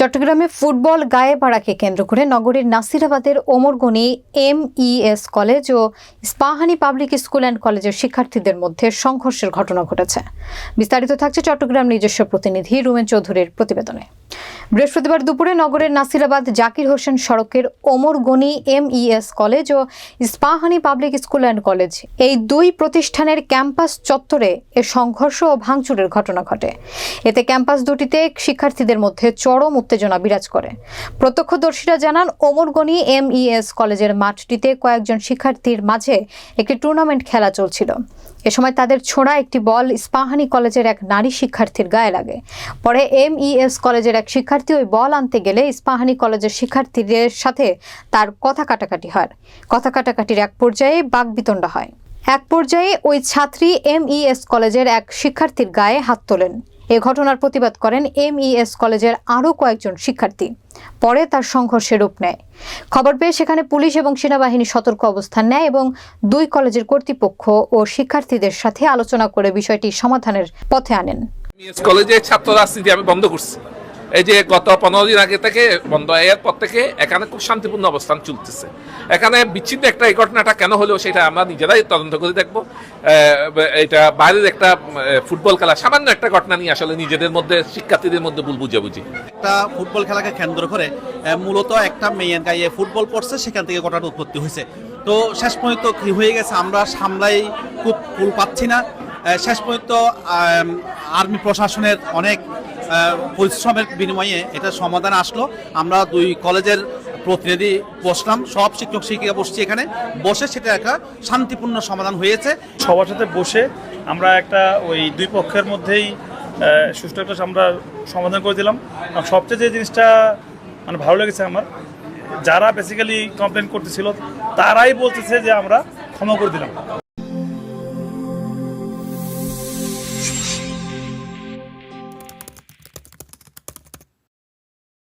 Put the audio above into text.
চট্টগ্রামে ফুটবল গায়ে পাড়াকে কেন্দ্র করে নগরীর নাসিরাবাদের Omargani M E S college O Ispahani public school and কলেজের শিক্ষার্থীদের মধ্যে সংঘর্ষের ঘটনা ঘটেছে। বিস্তারিত থাকছে চট্টগ্রাম নিজস্ব প্রতিনিধি রুমেন চৌধুরীর প্রতিবেদনে। বৃহস্পতিবার দুপুরে নগরের নাসিরাবাদ জাকির হোসেন সড়কের Omargani M E S college O Ispahani public school and college. এই দুই প্রতিষ্ঠানের ক্যাম্পাস চত্বরে এ সংঘর্ষ ও ভাঙচুরের ঘটনা ঘটে। এতে ক্যাম্পাস দুটিতে শিক্ষার্থীদের মধ্যে চরম উত্তেজনা বিরাজ করে। প্রত্যক্ষদর্শীরা জানান, ওমরগনি এম ইএস কলেজের মাঠটিতে কয়েকজন শিক্ষার্থীর মাঝে একটি টুর্নামেন্ট খেলা চলছিল। এ সময় তাদের ছোড়া একটি বল ইস্পাহানি কলেজের এক নারী শিক্ষার্থীর গায়ে লাগে। পরে এম ইএস কলেজের এক শিক্ষার্থী ওই বল আনতে গেলে ইস্পাহানি কলেজের শিক্ষার্থীদের সাথে তার কথা কাটাকাটি হয়। কথা কাটাকাটির এক পর্যায়ে বাগবিতণ্ড হয়। এক পর্যায়ে ওই ছাত্রী এম ইএস কলেজের এক শিক্ষার্থীর গায়ে হাত তোলেন। এ ঘটনার প্রতিবাদ করেন এম ইএস কলেজের আরও কয়েকজন শিক্ষার্থী। পরে তার সংঘর্ষের রূপ নেয়। খবর পেয়ে সেখানে পুলিশ এবং সেনাবাহিনী সতর্ক অবস্থান নেয় এবং দুই কলেজের কর্তৃপক্ষ ও শিক্ষার্থীদের সাথে আলোচনা করে বিষয়টি সমাধানের পথে আনেন। এস কলেজে ছাত্র রাজনীতি আমি বন্ধ করছি। এই যে গত পনেরো দিন আগে থেকে বন্ধ এর পর থেকে এখানে খুব শান্তিপূর্ণ অবস্থান চলতেছে। এখানে বিচ্ছিন্ন একটা এই ঘটনাটা কেন হলো সেটা আমরা নিজেরাই তদন্ত করে দেখব। এটা বাইরের একটা ফুটবল খেলা, সামান্য একটা ঘটনা নিয়ে আসলে নিজেদের মধ্যে, শিক্ষার্থীদের মধ্যে ভুল বুঝাবুঝি। একটা ফুটবল খেলাকে কেন্দ্র করে মূলত একটা মেয়ের গায়ে ফুটবল পড়ছে, সেখান থেকে ঘটনাটা উৎপত্তি হয়েছে। তো শেষ পর্যন্ত কি হয়ে গেছে আমরা সামলাই খুব ফুল পাচ্ছি না। শেষ পর্যন্ত আর্মি প্রশাসনের অনেক পরিশ্রমের বিনিময়ে এটা সমাধান আসলো। আমরা দুই কলেজের প্রতিনিধি বসলাম, সব শিক্ষক শিক্ষিকা বসছি এখানে। বসে সেটা একটা শান্তিপূর্ণ সমাধান হয়েছে। সবার সাথে বসে আমরা একটা ওই দুই পক্ষের মধ্যেই সুষ্ঠু একটা আমরা সমাধান করে দিলাম। সবচেয়ে যে জিনিসটা মানে ভালো লেগেছে আমার, যারা বেসিক্যালি কমপ্লেন করতেছিল, তারাই বলতেছে যে আমরা ক্ষমা করে দিলাম।